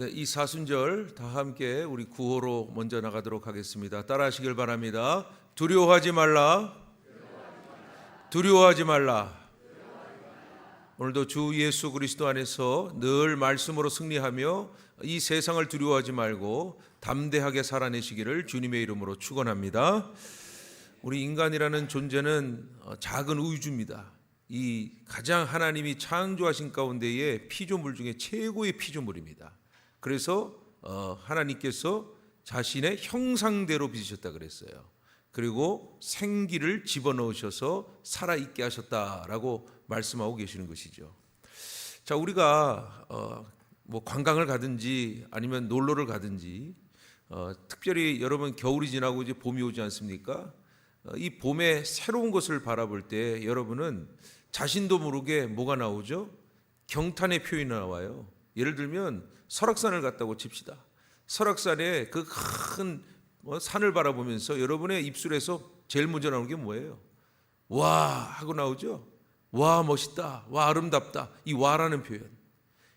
네, 이 사순절 다 함께 우리 구호로 먼저 나가도록 하겠습니다. 따라하시길 바랍니다. 두려워하지 말라. 두려워하지 말라. 오늘도 주 예수 그리스도 안에서 늘 말씀으로 승리하며 이 세상을 두려워하지 말고 담대하게 살아내시기를 주님의 이름으로 축원합니다. 우리 인간이라는 존재는 어, 작은 우주입니다. 이 가장 하나님이 창조하신 가운데의 피조물 중에 최고의 피조물입니다. 그래서 어, 하나님께서 자신의 형상대로 빚으셨다 그랬어요. 그리고 생기를 집어넣으셔서 살아 있게 하셨다라고 말씀하고 계시는 것이죠. 자, 우리가 어, 뭐 관광을 가든지 아니면 놀러를 가든지 어, 특별히 여러분 겨울이 지나고 이제 봄이 오지 않습니까? 어, 이 봄에 새로운 것을 바라볼 때 여러분은 자신도 모르게 뭐가 나오죠? 경탄의 표현이 나와요. 예를 들면 설악산을 갔다고 칩시다. 설악산에 그 큰 산을 바라보면서 여러분의 입술에서 제일 먼저 나오는 게 뭐예요? 와 하고 나오죠. 와 멋있다. 와 아름답다. 이 와라는 표현.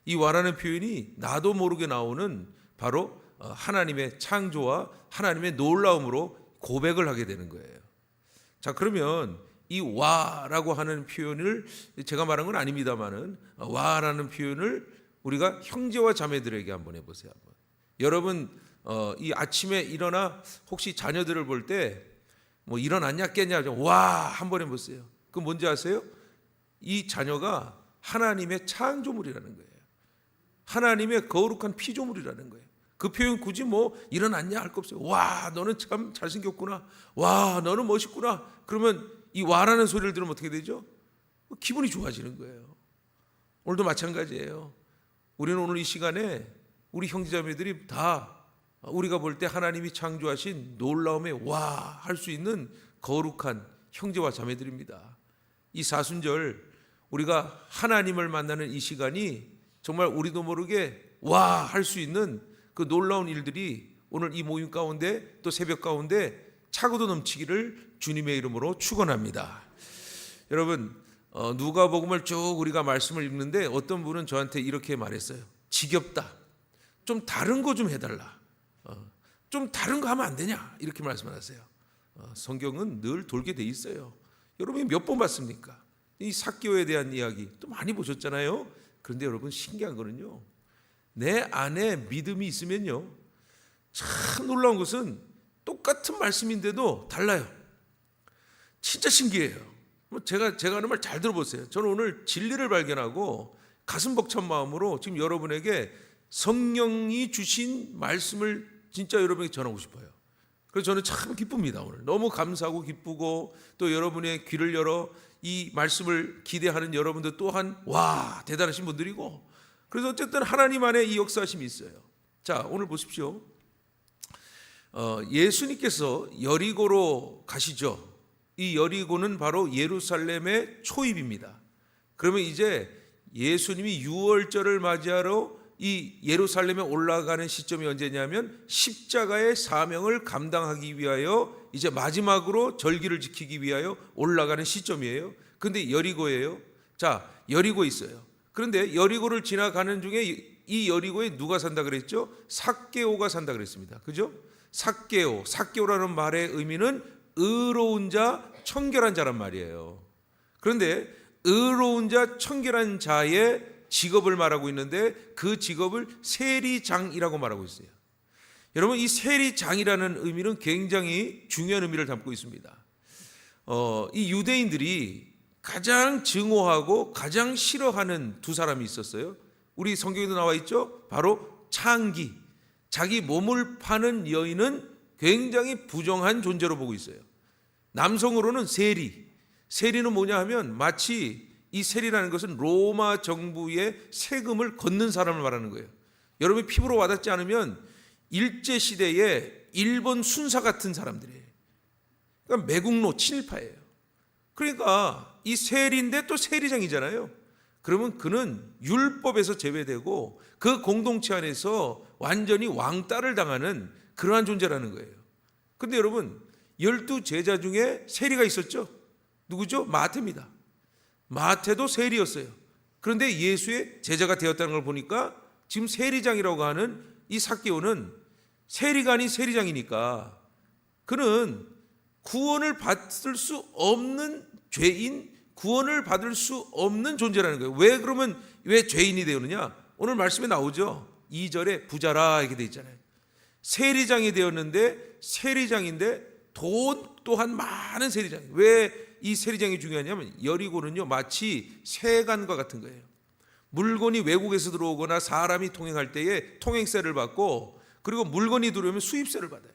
이 와라는 표현이 나도 모르게 나오는 바로 어, 하나님의 창조와 하나님의 놀라움으로 고백을 하게 되는 거예요. 자 그러면 이 와라고 하는 표현을 제가 말한 건 아닙니다만은 어, 와라는 표현을 우리가 형제와 자매들에게 한번 해보세요. 한번. 여러분 어, 이 아침에 일어나 혹시 자녀들을 볼 때 뭐 일어났냐 깼냐 좀와 한번 해보세요. 그 뭔지 아세요? 이 자녀가 하나님의 창조물이라는 거예요. 하나님의 거룩한 피조물이라는 거예요. 그 표현 굳이 뭐 일어났냐 할 거 없어요. 와 너는 참 잘생겼구나. 와 너는 멋있구나. 그러면 이 와라는 소리를 들으면 어떻게 되죠? 기분이 좋아지는 거예요. 오늘도 마찬가지예요. 우리는 오늘 이 시간에 우리 형제자매들이 다 우리가 볼 때 하나님이 창조하신 놀라움에 와 할 수 있는 거룩한 형제와 자매들입니다. 이 사순절 우리가 하나님을 만나는 이 시간이 정말 우리도 모르게 와 할 수 있는 그 놀라운 일들이 오늘 이 모임 가운데 또 새벽 가운데 차고도 넘치기를 주님의 이름으로 축원합니다. 여러분 어, 누가복음을 쭉 우리가 말씀을 읽는데 어떤 분은 저한테 이렇게 말했어요. 지겹다. 좀 다른 거 좀 해달라. 어, 좀 다른 거 하면 안 되냐? 이렇게 말씀하세요. 어, 성경은 늘 돌게 돼 있어요. 여러분이 몇 번 봤습니까? 이 사교에 대한 이야기 또 많이 보셨잖아요. 그런데 여러분 신기한 거는요. 내 안에 믿음이 있으면요. 참 놀라운 것은 똑같은 말씀인데도 달라요. 진짜 신기해요. 뭐 제가 제가 하는 말 잘 들어보세요. 저는 오늘 진리를 발견하고 가슴 벅찬 마음으로 지금 여러분에게 성령이 주신 말씀을 진짜 여러분에게 전하고 싶어요. 그래서 저는 참 기쁩니다 오늘 너무 감사하고 기쁘고 또 여러분의 귀를 열어 이 말씀을 기대하는 여러분들 또한 와 대단하신 분들이고 그래서 어쨌든 하나님 안에 이 역사심이 있어요. 자 오늘 보십시오. 어, 예수님께서 여리고로 가시죠. 이 여리고는 바로 예루살렘의 초입입니다. 그러면 이제 예수님이 유월절을 맞이하러 이 예루살렘에 올라가는 시점이 언제냐면 십자가의 사명을 감당하기 위하여 이제 마지막으로 절기를 지키기 위하여 올라가는 시점이에요. 근데 여리고예요. 자, 여리고 있어요. 그런데 여리고를 지나가는 중에 이 여리고에 누가 산다 그랬죠? 삭개오가 산다 그랬습니다. 그죠? 삭개오, 삭개오라는 말의 의미는 의로운 자, 청결한 자란 말이에요. 그런데 의로운 자, 청결한 자의 직업을 말하고 있는데 그 직업을 세리장이라고 말하고 있어요. 여러분 이 세리장이라는 의미는 굉장히 중요한 의미를 담고 있습니다. 어, 이 유대인들이 가장 증오하고 가장 싫어하는 두 사람이 있었어요. 우리 성경에도 나와 있죠. 바로 창기. 자기 몸을 파는 여인은 굉장히 부정한 존재로 보고 있어요. 남성으로는 세리. 세리는 뭐냐 하면 마치 이 세리라는 것은 로마 정부의 세금을 걷는 사람을 말하는 거예요. 여러분이 피부로 와닿지 않으면 일제 시대에 일본 순사 같은 사람들이에요. 그러니까 매국노 친일파예요. 그러니까 이 세리인데 또 세리장이잖아요. 그러면 그는 율법에서 제외되고 그 공동체 안에서 완전히 왕따를 당하는 그러한 존재라는 거예요. 근데 여러분 열두 제자 중에 세리가 있었죠. 누구죠? 마태입니다. 마태도 세리였어요. 그런데 예수의 제자가 되었다는 걸 보니까 지금 세리장이라고 하는 이 사개오는 세리간이 세리장이니까 그는 구원을 받을 수 없는 죄인, 구원을 받을 수 없는 존재라는 거예요. 왜 그러면 왜 죄인이 되었느냐? 오늘 말씀에 나오죠. 2절에 부자라 이렇게 돼 있잖아요. 세리장이 되었는데 세리장인데 돈 또한 많은 세리장. 왜 이 세리장이 중요하냐면 여리고는요 마치 세간과 같은 거예요. 물건이 외국에서 들어오거나 사람이 통행할 때에 통행세를 받고 그리고 물건이 들어오면 수입세를 받아요.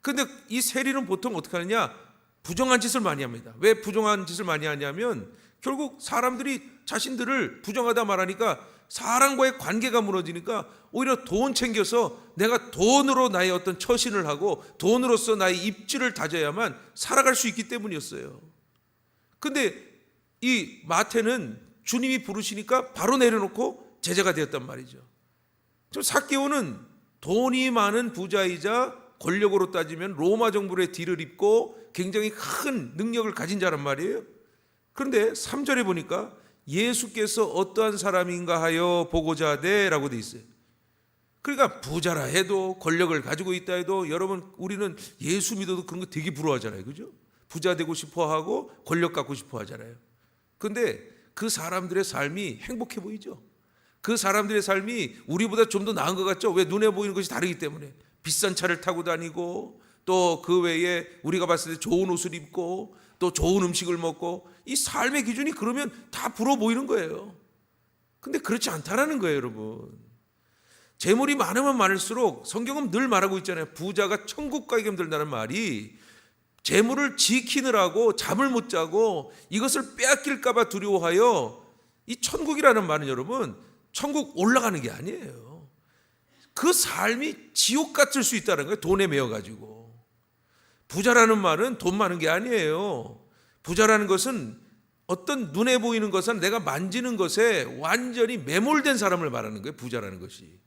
근데 이 세리는 보통 어떻게 하느냐? 부정한 짓을 많이 합니다. 왜 부정한 짓을 많이 하냐면 결국 사람들이 자신들을 부정하다 말하니까 사람과의 관계가 무너지니까 오히려 돈 챙겨서 내가 돈으로 나의 어떤 처신을 하고 돈으로서 나의 입지를 다져야만 살아갈 수 있기 때문이었어요. 근데 이 마태는 주님이 부르시니까 바로 내려놓고 제자가 되었단 말이죠. 저 사개오는 돈이 많은 부자이자 권력으로 따지면 로마 정부의 뒤를 입고 굉장히 큰 능력을 가진 자란 말이에요. 그런데 3절에 보니까 예수께서 어떠한 사람인가 하여 보고자 하되라고 돼 있어요. 그러니까 부자라 해도 권력을 가지고 있다 해도 여러분 우리는 예수 믿어도 그런 거 되게 부러워하잖아요. 그죠? 부자 되고 싶어 하고 권력 갖고 싶어 하잖아요. 근데 그 사람들의 삶이 행복해 보이죠? 그 사람들의 삶이 우리보다 좀 더 나은 것 같죠? 왜 눈에 보이는 것이 다르기 때문에 비싼 차를 타고 다니고 또 그 외에 우리가 봤을 때 좋은 옷을 입고 또 좋은 음식을 먹고 이 삶의 기준이 그러면 다 부러워 보이는 거예요. 근데 그렇지 않다라는 거예요, 여러분. 재물이 많으면 많을수록 성경은 늘 말하고 있잖아요. 부자가 천국 가기 힘들다는 말이 재물을 지키느라고 잠을 못 자고 이것을 빼앗길까봐 두려워하여 이 천국이라는 말은 여러분 천국 올라가는 게 아니에요. 그 삶이 지옥 같을 수 있다는 거예요. 돈에 매여 가지고. 부자라는 말은 돈 많은 게 아니에요. 부자라는 것은 어떤 눈에 보이는 것은 내가 만지는 것에 완전히 매몰된 사람을 말하는 거예요. 부자라는 것이.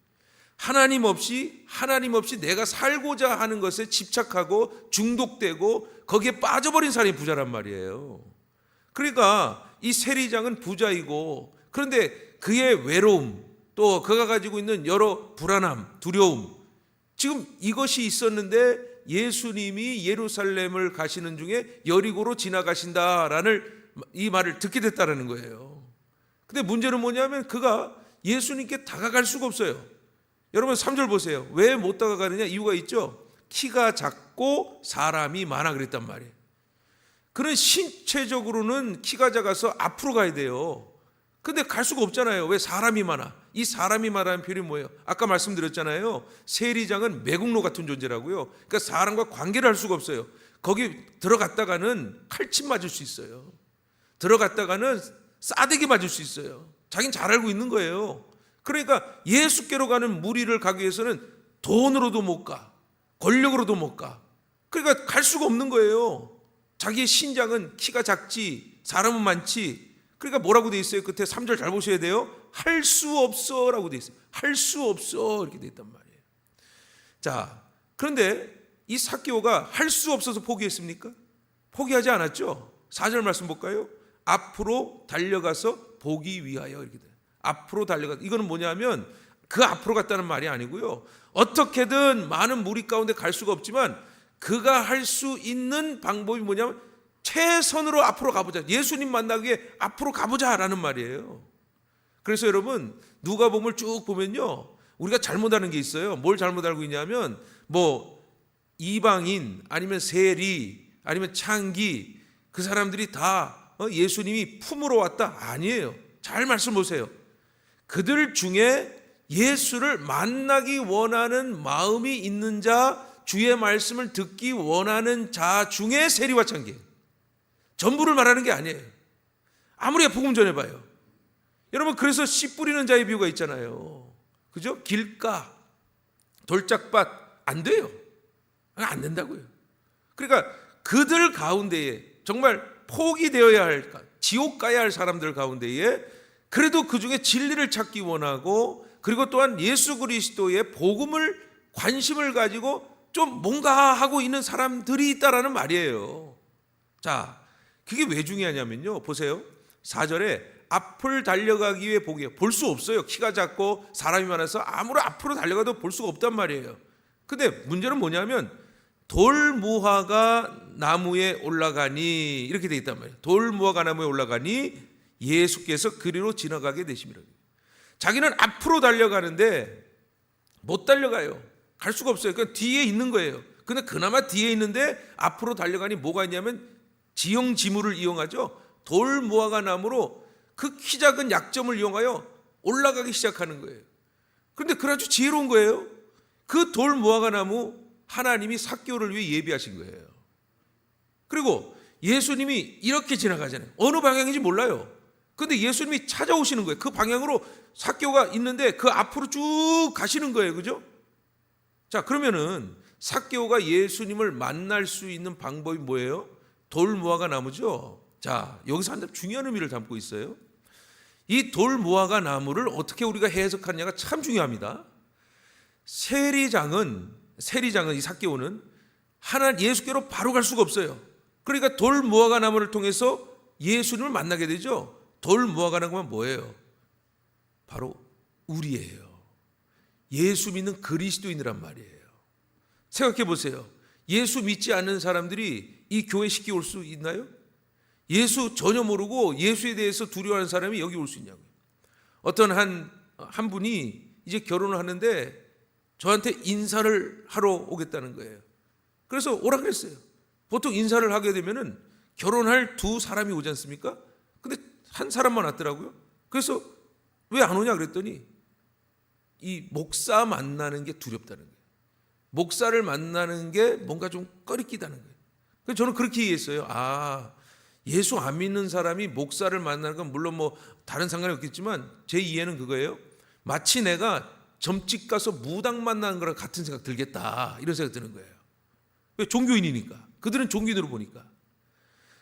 하나님 없이 하나님 없이 내가 살고자 하는 것에 집착하고 중독되고 거기에 빠져버린 사람이 부자란 말이에요. 그러니까 이 세리장은 부자이고 그런데 그의 외로움 또 그가 가지고 있는 여러 불안함, 두려움 지금 이것이 있었는데 예수님이 예루살렘을 가시는 중에 여리고로 지나가신다라는 이 말을 듣게 됐다라는 거예요. 근데 문제는 뭐냐면 그가 예수님께 다가갈 수가 없어요. 여러분 3절 보세요. 왜 못 다가가느냐? 이유가 있죠. 키가 작고 사람이 많아 그랬단 말이에요. 그런 신체적으로는 키가 작아서 앞으로 가야 돼요. 근데 갈 수가 없잖아요. 왜 사람이 많아? 이 사람이 많아는 표현이 뭐예요? 아까 말씀드렸잖아요. 세리장은 매국노 같은 존재라고요. 그러니까 사람과 관계를 할 수가 없어요. 거기 들어갔다가는 칼침 맞을 수 있어요. 들어갔다가는 싸대기 맞을 수 있어요. 자긴 잘 알고 있는 거예요. 그러니까 예수께로 가는 무리를 가기 위해서는 돈으로도 못 가. 권력으로도 못 가. 그러니까 갈 수가 없는 거예요. 자기의 신장은 키가 작지, 사람은 많지. 그러니까 뭐라고 돼 있어요? 끝에 3절 잘 보셔야 돼요. 할 수 없어라고 돼 있어요. 할 수 없어 이렇게 돼 있단 말이에요. 자, 그런데 이 사개오가 할 수 없어서 포기했습니까? 포기하지 않았죠. 4절 말씀 볼까요? 앞으로 달려가서 보기 위하여 이렇게 돼요. 앞으로 달려가 이거는 뭐냐면 그 앞으로 갔다는 말이 아니고요. 어떻게든 많은 무리 가운데 갈 수가 없지만 그가 할 수 있는 방법이 뭐냐면 최선으로 앞으로 가보자. 예수님 만나기 위해 앞으로 가보자라는 말이에요. 그래서 여러분 누가복음을 쭉 보면요. 우리가 잘못하는 게 있어요. 뭘 잘못 알고 있냐면 뭐 이방인 아니면 세리 아니면 창기 그 사람들이 다 어, 예수님이 품으로 왔다 아니에요. 잘 말씀 보세요. 그들 중에 예수를 만나기 원하는 마음이 있는 자, 주의 말씀을 듣기 원하는 자 중에 세리와 창기. 전부를 말하는 게 아니에요. 아무리 복음 전해봐요. 여러분, 그래서 씨 뿌리는 자의 비유가 있잖아요. 그죠? 길가, 돌짝밭, 안 돼요. 안 된다고요. 그러니까 그들 가운데에 정말 포기 되어야 할, 지옥 가야 할 사람들 가운데에 그래도 그 중에 진리를 찾기 원하고 그리고 또한 예수 그리스도의 복음을 관심을 가지고 좀 뭔가 하고 있는 사람들이 있다라는 말이에요. 자, 그게 왜 중요하냐면요. 보세요. 4절에 앞을 달려가기 위해 보게 볼수 없어요. 키가 작고 사람이 많아서 아무리 앞으로 달려가도 볼 수가 없단 말이에요. 근데 문제는 뭐냐면 돌무화가 나무에 올라가니 이렇게 돼 있단 말이에요. 돌무화가 나무에 올라가니 예수께서 그리로 지나가게 되심이라. 자기는 앞으로 달려가는데 못 달려가요. 갈 수가 없어요. 그 뒤에 있는 거예요. 근데 그나마 뒤에 있는데 앞으로 달려가니 뭐가 있냐면 지형 지물을 이용하죠. 돌무화과 나무로 그 키 작은 약점을 이용하여 올라가기 시작하는 거예요. 그런데 그래가지고 지혜로운 거예요. 그 돌무화과 나무 하나님이 사교를 위해 예비하신 거예요. 그리고 예수님이 이렇게 지나가잖아요. 어느 방향인지 몰라요. 근데 예수님이 찾아오시는 거예요. 그 방향으로 사교가 있는데 그 앞으로 쭉 가시는 거예요. 그죠? 자, 그러면은 사개오가 예수님을 만날 수 있는 방법이 뭐예요? 돌무화과 나무죠. 자, 여기서 한 중요한 의미를 담고 있어요. 이 돌무화과 나무를 어떻게 우리가 해석하느냐가 참 중요합니다. 세리장은 세리장은 이 사개오는 하나 예수께로 바로 갈 수가 없어요. 그러니까 돌무화과 나무를 통해서 예수님을 만나게 되죠. 돌무화과 나무가 뭐예요? 바로 우리예요. 예수 믿는 그리스도인이란 말이에요. 생각해 보세요. 예수 믿지 않는 사람들이 이 교회 쉽게 올수 있나요? 예수 전혀 모르고 예수에 대해서 두려워하는 사람이 여기 올 수 있냐고요. 어떤 한, 한 분이 이제 결혼을 하는데 저한테 인사를 하러 오겠다는 거예요. 그래서 오라 그랬어요. 보통 인사를 하게 되면은 결혼할 두 사람이 오지 않습니까? 근데 한 사람만 왔더라고요. 그래서 왜 안 오냐 그랬더니 이 목사 만나는 게 두렵다는 거예요. 목사를 만나는 게 뭔가 좀 꺼리끼다는 거예요. 그래서 저는 그렇게 이해했어요. 아, 예수 안 믿는 사람이 목사를 만나는 건 물론 뭐 다른 상관이 없겠지만 제 이해는 그거예요. 마치 내가 점집 가서 무당 만나는 거랑 같은 생각 들겠다. 이런 생각 드는 거예요. 왜 종교인이니까. 그들은 종교인으로 보니까.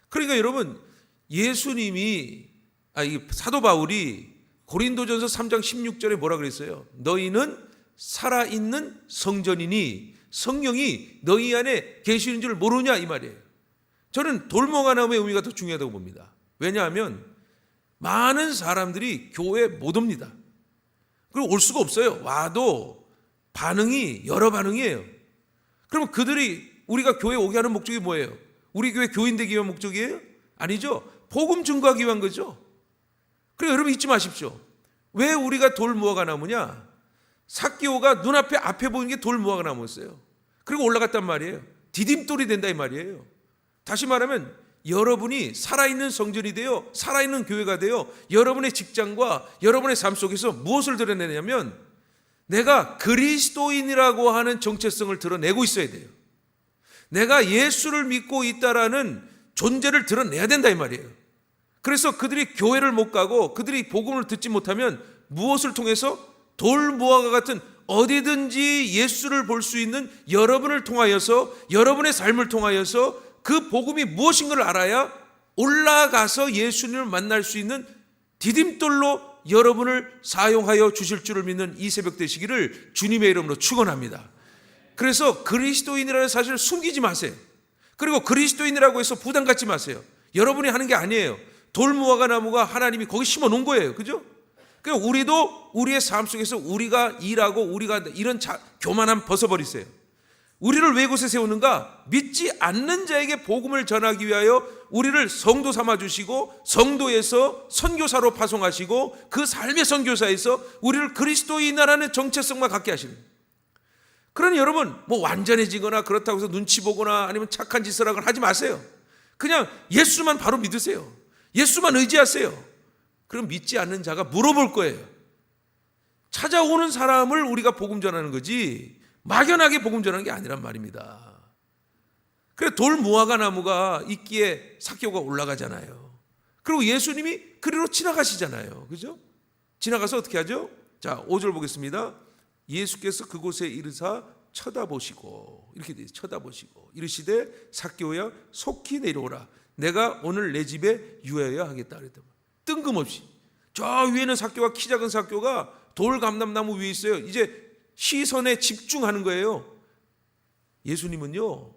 그러니까 여러분 예수님이 아 이 사도 바울이 고린도전서 3장 16절에 뭐라 그랬어요? 너희는 살아있는 성전이니 성령이 너희 안에 계시는 줄 모르냐 이 말이에요. 저는 돌모가 나무의 의미가 더 중요하다고 봅니다. 왜냐하면 많은 사람들이 교회에 못 옵니다. 그리고 올 수가 없어요. 와도 반응이 여러 반응이에요. 그러면 그들이 우리가 교회 오게 하는 목적이 뭐예요? 우리 교회 교인 되기 위한 목적이에요? 아니죠. 복음 증거하기 위한 거죠. 그래 여러분 잊지 마십시오. 왜 우리가 돌무화가 나무냐? 사기오가 눈앞에 앞에 보이는 게 돌무화가 나무였어요. 그리고 올라갔단 말이에요. 디딤돌이 된다 이 말이에요. 다시 말하면 여러분이 살아있는 성전이 되어 살아있는 교회가 되어 여러분의 직장과 여러분의 삶 속에서 무엇을 드러내냐면 내가 그리스도인이라고 하는 정체성을 드러내고 있어야 돼요. 내가 예수를 믿고 있다라는 존재를 드러내야 된다 이 말이에요. 그래서 그들이 교회를 못 가고 그들이 복음을 듣지 못하면 무엇을 통해서 돌 무화과 같은 어디든지 예수를 볼 수 있는 여러분을 통하여서 여러분의 삶을 통하여서 그 복음이 무엇인가를 알아야 올라가서 예수님을 만날 수 있는 디딤돌로 여러분을 사용하여 주실 줄을 믿는 이 새벽 되시기를 주님의 이름으로 축원합니다. 그래서 그리스도인이라는 사실을 숨기지 마세요. 그리고 그리스도인이라고 해서 부담 갖지 마세요. 여러분이 하는 게 아니에요. 돌무화과 나무가 하나님이 거기 심어 놓은 거예요. 그죠? 그러니까 우리도 우리의 삶 속에서 우리가 일하고 우리가 이런 자, 교만함 벗어버리세요. 우리를 왜 곳에 세우는가? 믿지 않는 자에게 복음을 전하기 위하여 우리를 성도 삼아 주시고 성도에서 선교사로 파송하시고 그 삶의 선교사에서 우리를 그리스도인이라는 정체성만 갖게 하시는. 그러니 여러분 뭐 완전해지거나 그렇다고 해서 눈치 보거나 아니면 착한 짓을 하거나 하지 마세요. 그냥 예수만 바로 믿으세요. 예수만 의지하세요. 그럼 믿지 않는 자가 물어볼 거예요. 찾아오는 사람을 우리가 복음 전하는 거지 막연하게 복음 전하는 게 아니란 말입니다. 그래 돌 무화과 나무가 있기에 사교가 올라가잖아요. 그리고 예수님이 그리로 지나가시잖아요. 그죠? 지나가서 어떻게 하죠? 자, 5절 보겠습니다. 예수께서 그곳에 이르사 쳐다보시고 이렇게 돼 쳐다보시고 이르시되 사교야 속히 내려오라. 내가 오늘 내 집에 유하여야 하겠다 그랬다. 뜬금없이 저 위에는 사교가 키 작은 사교가 돌 감람나무 위에 있어요. 이제 시선에 집중하는 거예요. 예수님은요,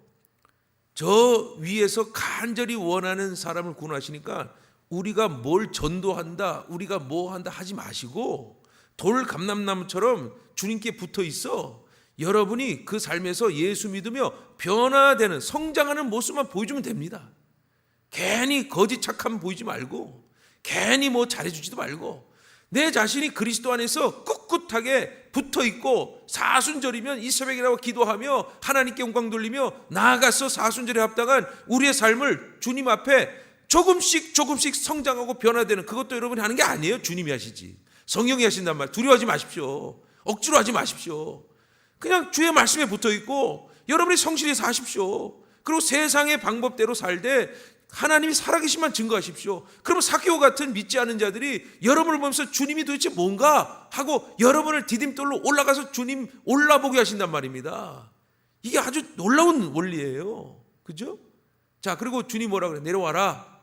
저 위에서 간절히 원하는 사람을 구원하시니까 우리가 뭘 전도한다, 우리가 뭐 한다 하지 마시고 돌 감람나무처럼 주님께 붙어 있어. 여러분이 그 삶에서 예수 믿으며 변화되는 성장하는 모습만 보여주면 됩니다. 괜히 거짓 착함 보이지 말고 괜히 뭐 잘해주지도 말고 내 자신이 그리스도 안에서 꿋꿋하게 붙어 있고 사순절이면 이 새벽이라고 기도하며 하나님께 영광 돌리며 나아가서 사순절에 합당한 우리의 삶을 주님 앞에 조금씩 조금씩 성장하고 변화되는 그것도 여러분이 하는 게 아니에요. 주님이 하시지. 성령이 하신단 말. 두려워하지 마십시오. 억지로 하지 마십시오. 그냥 주의 말씀에 붙어 있고 여러분이 성실히 사십시오. 그리고 세상의 방법대로 살되 하나님이 살아계신만 증거하십시오. 그러면 사기오 같은 믿지 않은 자들이 여러분을 보면서 주님이 도대체 뭔가 하고 여러분을 디딤돌로 올라가서 주님 올라보게 하신단 말입니다. 이게 아주 놀라운 원리예요. 그죠? 자, 그리고 주님 뭐라 그래? 내려와라.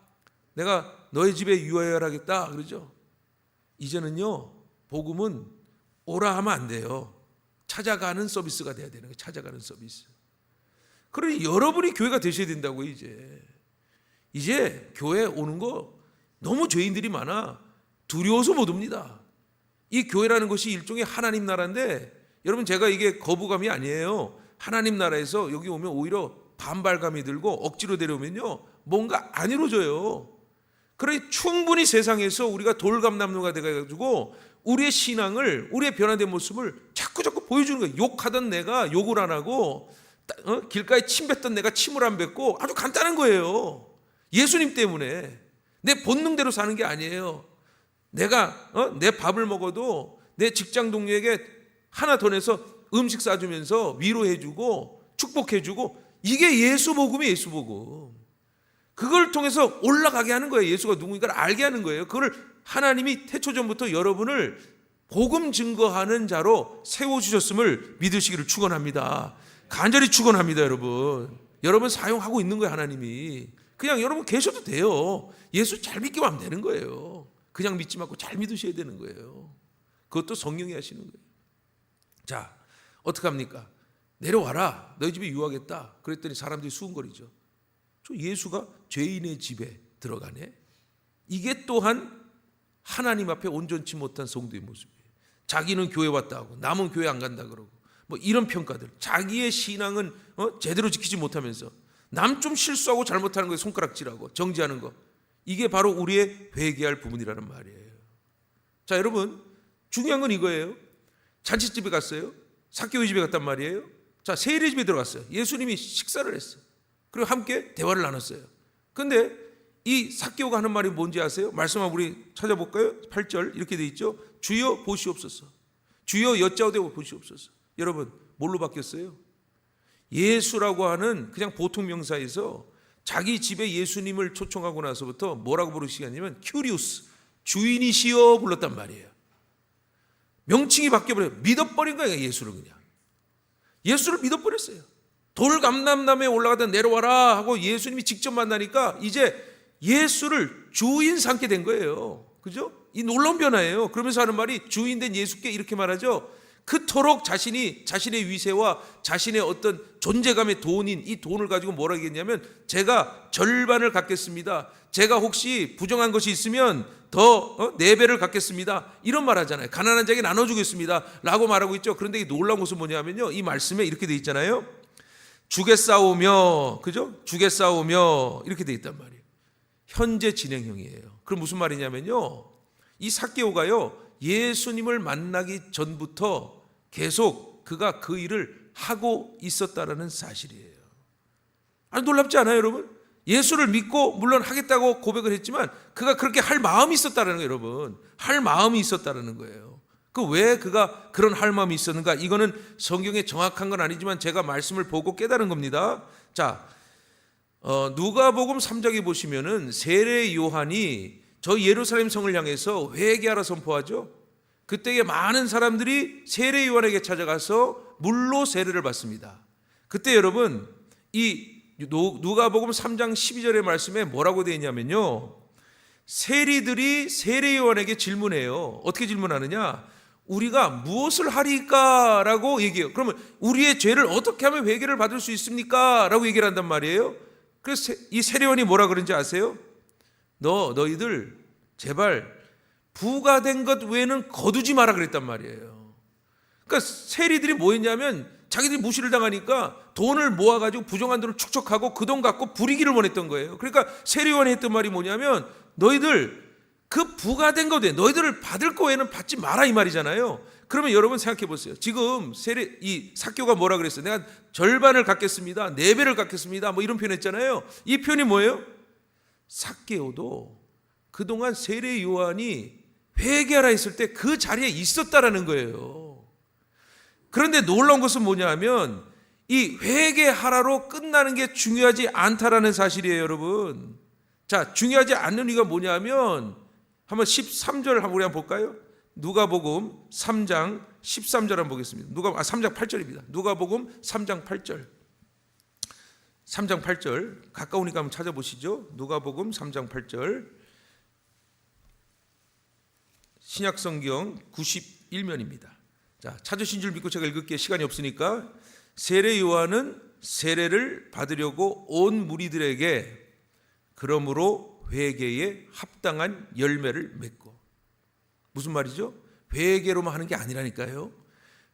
내가 너의 집에 유하여라겠다. 그러죠? 이제는요, 복음은 오라 하면 안 돼요. 찾아가는 서비스가 돼야 되는 거예요. 찾아가는 서비스. 그러니 여러분이 교회가 되셔야 된다고 이제. 이제 교회 오는 거 너무 죄인들이 많아. 두려워서 못 옵니다. 이 교회라는 것이 일종의 하나님 나라인데 여러분 제가 이게 거부감이 아니에요. 하나님 나라에서 여기 오면 오히려 반발감이 들고 억지로 데려오면요. 뭔가 안 이루어져요. 그러니 충분히 세상에서 우리가 돌감남로가 돼가지고 우리의 신앙을 우리의 변화된 모습을 자꾸 자꾸 보여주는 거예요. 욕하던 내가 욕을 안 하고 어? 길가에 침 뱉던 내가 침을 안 뱉고 아주 간단한 거예요. 예수님 때문에 내 본능대로 사는 게 아니에요. 내가 어? 내 밥을 먹어도 내 직장 동료에게 하나 더 내서 음식 싸주면서 위로해주고 축복해주고 이게 예수 복음이 예수 복음. 그걸 통해서 올라가게 하는 거예요. 예수가 누구인가를 알게 하는 거예요. 그걸 하나님이 태초 전부터 여러분을 복음 증거하는 자로 세워 주셨음을 믿으시기를 축원합니다. 간절히 축원합니다, 여러분. 여러분 사용하고 있는 거예요, 하나님이. 그냥 여러분 계셔도 돼요. 예수 잘 믿기만 하면 되는 거예요. 그냥 믿지 말고 잘 믿으셔야 되는 거예요. 그것도 성령이 하시는 거예요. 자, 어떻게 합니까? 내려와라. 너희 집에 유하겠다. 그랬더니 사람들이 수군거리죠. 저 예수가 죄인의 집에 들어가네. 이게 또한 하나님 앞에 온전치 못한 성도의 모습이에요. 자기는 교회 왔다 하고 남은 교회 안 간다 그러고 뭐 이런 평가들. 자기의 신앙은 어? 제대로 지키지 못하면서 남 좀 실수하고 잘못하는 거에 손가락질하고 정지하는 거. 이게 바로 우리의 회개할 부분이라는 말이에요. 자, 여러분 중요한 건 이거예요. 잔치집에 갔어요. 사교의 집에 갔단 말이에요. 자, 세례 집에 들어갔어요. 예수님이 식사를 했어요. 그리고 함께 대화를 나눴어요. 근데 이 사개오가 하는 말이 뭔지 아세요? 말씀 한번 우리 찾아볼까요? 8절 이렇게 돼 있죠. 주여 보시옵소서. 주여 여짜오되고 보시옵소서. 여러분 뭘로 바뀌었어요? 예수라고 하는 그냥 보통 명사에서 자기 집에 예수님을 초청하고 나서부터 뭐라고 부르시냐면 큐리우스 주인이시여 불렀단 말이에요. 명칭이 바뀌어버려요. 믿어버린 거예요 예수를 그냥. 예수를 믿어버렸어요. 돌감남남에 올라가다 내려와라 하고 예수님이 직접 만나니까 이제 예수를 주인 삼게 된 거예요. 그죠? 이 놀라운 변화예요. 그러면서 하는 말이 주인 된 예수께 이렇게 말하죠. 그토록 자신이 자신의 위세와 자신의 어떤 존재감의 돈인 이 돈을 가지고 뭐라 하겠냐면 제가 절반을 갖겠습니다. 제가 혹시 부정한 것이 있으면 더네 배를 갖겠습니다. 이런 말 하잖아요. 가난한 자에게 나눠주겠습니다. 라고 말하고 있죠. 그런데 이 놀라운 것은 뭐냐면요. 이 말씀에 이렇게 돼 있잖아요. 주게 싸우며 그죠? 주게 싸우며 이렇게 돼 있단 말이에요. 현재 진행형이에요. 그럼 무슨 말이냐면요. 이 사개오가요. 예수님을 만나기 전부터 계속 그가 그 일을 하고 있었다라는 사실이에요. 아니 놀랍지 않아요, 여러분? 예수를 믿고 물론 하겠다고 고백을 했지만 그가 그렇게 할 마음이 있었다라는 거예요, 여러분. 할 마음이 있었다라는 거예요. 그 왜 그가 그런 할 마음이 있었는가? 이거는 성경에 정확한 건 아니지만 제가 말씀을 보고 깨달은 겁니다. 자, 어, 누가복음 3장에 보시면은 세례 요한이 저 예루살렘 성을 향해서 회개하라 선포하죠. 그때에 많은 사람들이 세례 요한에게 찾아가서 물로 세례를 받습니다. 그때 여러분 이 누가복음 3장 12절의 말씀에 뭐라고 되어 있냐면요. 세리들이 세례 요한에게 질문해요. 어떻게 질문하느냐? 우리가 무엇을 하리까라고 얘기해요. 그러면 우리의 죄를 어떻게 하면 회개를 받을 수 있습니까? 라고 얘기를 한단 말이에요. 그래서 이 세례원이 뭐라 그런지 아세요? 너 너희들 제발 부가 된 것 외에는 거두지 마라 그랬단 말이에요. 그러니까 세리들이 뭐 했냐면 자기들이 무시를 당하니까 돈을 모아가지고 부정한 돈을 축적하고 그 돈 갖고 부리기를 원했던 거예요. 그러니까 세리원이 했던 말이 뭐냐면 너희들 그 부가 된것 외에 너희들을 받을 거 외에는 받지 마라 이 말이잖아요. 그러면 여러분 생각해 보세요. 지금 세리 이 사교가 뭐라 그랬어요? 내가 절반을 갖겠습니다. 네 배를 갖겠습니다. 뭐 이런 표현했잖아요. 이 표현이 뭐예요? 사개오도 그동안 세례 요한이 회개하라 했을 때 그 자리에 있었다라는 거예요. 그런데 놀라운 것은 뭐냐 하면 이 회개하라로 끝나는 게 중요하지 않다라는 사실이에요, 여러분. 자, 중요하지 않는 이유가 뭐냐면 한번 13절 한번 우리 한번 볼까요? 누가복음 3장 13절 한번 보겠습니다. 누가 아 3장 8절입니다. 누가복음 3장 8절. 3장 8절 가까우니까 한번 찾아보시죠. 누가복음 3장 8절 신약 성경 91면입니다. 자, 찾으신 줄 믿고 제가 읽을게 시간이 없으니까 세례 요한은 세례를 받으려고 온 무리들에게 그러므로 회개에 합당한 열매를 맺고 무슨 말이죠? 회개로만 하는 게 아니라니까요.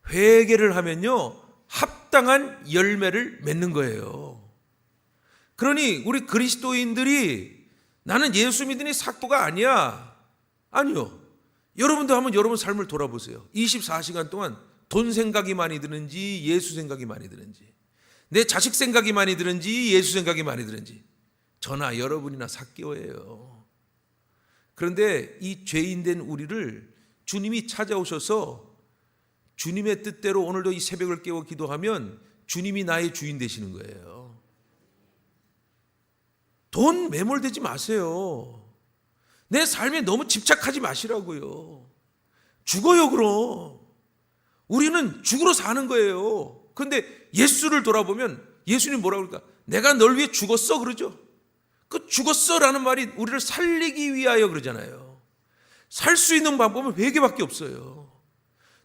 회개를 하면요 합당한 열매를 맺는 거예요. 그러니 우리 그리스도인들이 나는 예수 믿으니 삭도가 아니야. 아니요. 여러분도 한번 여러분 삶을 돌아보세요. 24시간 동안 돈 생각이 많이 드는지 예수 생각이 많이 드는지 내 자식 생각이 많이 드는지 예수 생각이 많이 드는지 저나 여러분이나 삭개오예요. 그런데 이 죄인된 우리를 주님이 찾아오셔서 주님의 뜻대로 오늘도 이 새벽을 깨워 기도하면 주님이 나의 주인 되시는 거예요. 돈 매몰되지 마세요. 내 삶에 너무 집착하지 마시라고요. 죽어요, 그럼. 우리는 죽으러 사는 거예요. 근데 예수를 돌아보면 예수님 뭐라고 그럴까? 내가 널 위해 죽었어, 그러죠. 그 죽었어라는 말이 우리를 살리기 위하여 그러잖아요. 살 수 있는 방법은 회개밖에 없어요.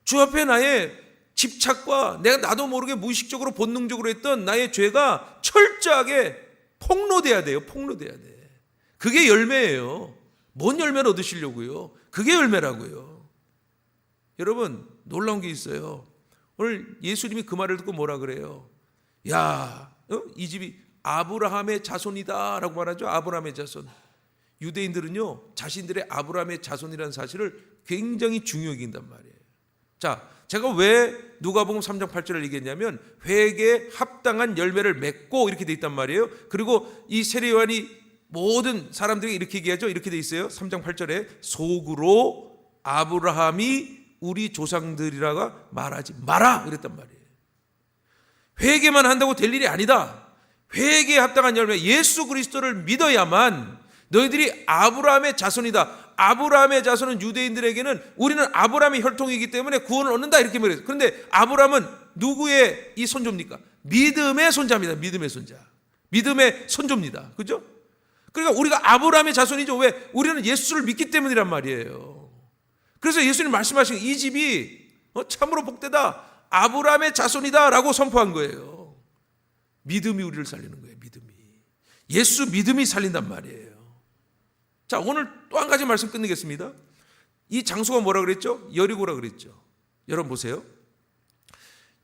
주 앞에 나의 집착과 내가 나도 모르게 무의식적으로 본능적으로 했던 나의 죄가 철저하게 폭로돼야 돼요. 폭로돼야 돼. 그게 열매예요. 뭔 열매를 얻으시려고요? 그게 열매라고요. 여러분 놀라운 게 있어요. 오늘 예수님이 그 말을 듣고 뭐라 그래요? 야, 어? 이 집이 아브라함의 자손이다라고 말하죠. 아브라함의 자손. 유대인들은요 자신들의 아브라함의 자손이라는 사실을 굉장히 중요히 여긴단 말이에요. 자, 제가 왜 누가복음 3장 8절을 얘기했냐면 회개 합당한 열매를 맺고 이렇게 돼 있단 말이에요. 그리고 이 세례 요한이 모든 사람들이 이렇게 얘기하죠. 이렇게 돼 있어요. 3장 8절에 속으로 아브라함이 우리 조상들이라가 말하지 마라 그랬단 말이에요. 회개만 한다고 될 일이 아니다. 회개에 합당한 열매 예수 그리스도를 믿어야만 너희들이 아브라함의 자손이다. 아브라함의 자손은 유대인들에게는 우리는 아브라함의 혈통이기 때문에 구원을 얻는다 이렇게 말해요. 그런데 아브라함은 누구의 이 손조입니까? 믿음의 손자입니다. 믿음의 손자. 믿음의 손조입니다. 그죠? 그러니까 우리가 아브라함의 자손이죠. 왜? 우리는 예수를 믿기 때문이란 말이에요. 그래서 예수님 말씀하신 이 집이 어, 참으로 복되다. 아브라함의 자손이다라고 선포한 거예요. 믿음이 우리를 살리는 거예요. 믿음이. 예수 믿음이 살린단 말이에요. 자, 오늘 또 한 가지 말씀 끝내겠습니다. 이 장소가 뭐라 그랬죠? 여리고라 그랬죠. 여러분 보세요.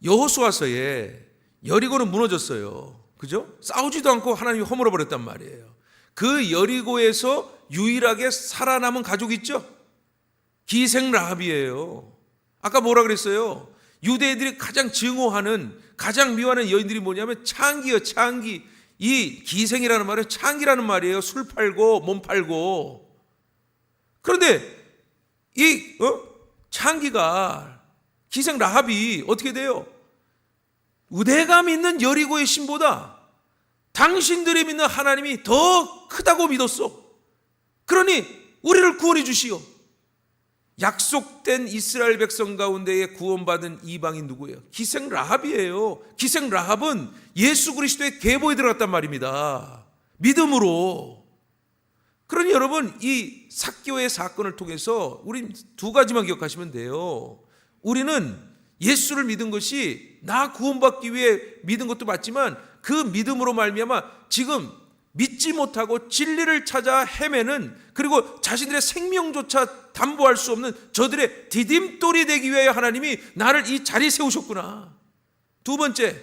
여호수아서에 여리고는 무너졌어요. 그죠? 싸우지도 않고 하나님이 허물어 버렸단 말이에요. 그 여리고에서 유일하게 살아남은 가족 있죠? 기생 라합이에요. 아까 뭐라 그랬어요? 유대인들이 가장 증오하는 가장 미워하는 여인들이 뭐냐면 창기요, 창기. 이 기생이라는 말은 창기라는 말이에요. 술 팔고 몸 팔고. 그런데 이 어? 창기가 기생 라합이 어떻게 돼요? 우대감 있는 여리고의 신보다 당신들이 믿는 하나님이 더 크다고 믿었어. 그러니 우리를 구원해 주시오. 약속된 이스라엘 백성 가운데에 구원받은 이방인 누구예요? 기생 라합이에요. 기생 라합은 예수 그리스도의 계보에 들어갔단 말입니다. 믿음으로. 그러니 여러분 이 사교의 사건을 통해서 우리 두 가지만 기억하시면 돼요. 우리는 예수를 믿은 것이 나 구원받기 위해 믿은 것도 맞지만 그 믿음으로 말미암아 지금 믿지 못하고 진리를 찾아 헤매는 그리고 자신들의 생명조차 담보할 수 없는 저들의 디딤돌이 되기 위하여 하나님이 나를 이 자리에 세우셨구나. 두 번째,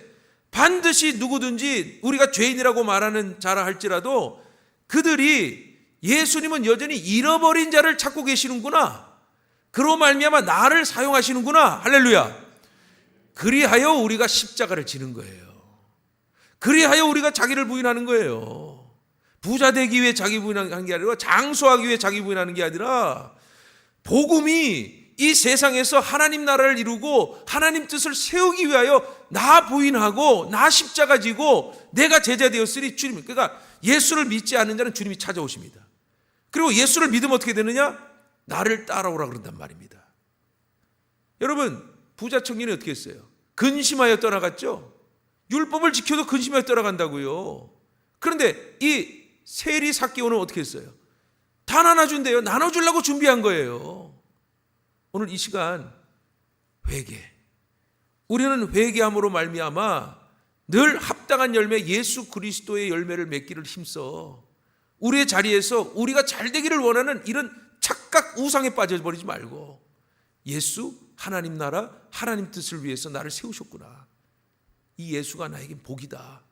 반드시 누구든지 우리가 죄인이라고 말하는 자라 할지라도 그들이 예수님은 여전히 잃어버린 자를 찾고 계시는구나. 그로 말미암아 나를 사용하시는구나. 할렐루야. 그리하여 우리가 십자가를 지는 거예요. 그리하여 우리가 자기를 부인하는 거예요. 부자 되기 위해 자기 부인하는 게 아니라 장수하기 위해 자기 부인하는 게 아니라 복음이 이 세상에서 하나님 나라를 이루고 하나님 뜻을 세우기 위하여 나 부인하고 나 십자가 지고 내가 제자 되었으니 주님 그러니까 예수를 믿지 않는 자는 주님이 찾아오십니다. 그리고 예수를 믿으면 어떻게 되느냐? 나를 따라오라 그런단 말입니다. 여러분 부자 청년이 어떻게 했어요? 근심하여 떠나갔죠. 율법을 지켜도 근심하여 떠나간다고요. 그런데 이 세리 사기오는 어떻게 했어요? 다 나눠준대요. 나눠주려고 준비한 거예요. 오늘 이 시간 회개. 우리는 회개함으로 말미암아 늘 합당한 열매 예수 그리스도의 열매를 맺기를 힘써. 우리의 자리에서 우리가 잘 되기를 원하는 이런 착각 우상에 빠져버리지 말고 예수 하나님 나라 하나님 뜻을 위해서 나를 세우셨구나. 이 예수가 나에겐 복이다.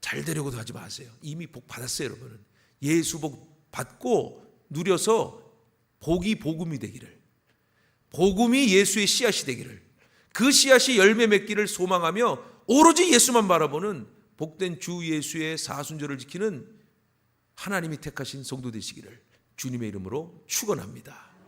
잘 되려고도 하지 마세요. 이미 복 받았어요, 여러분은. 예수 복 받고 누려서 복이 복음이 되기를. 복음이 예수의 씨앗이 되기를. 그 씨앗이 열매 맺기를 소망하며 오로지 예수만 바라보는 복된 주 예수의 사순절을 지키는 하나님이 택하신 성도 되시기를 주님의 이름으로 축원합니다.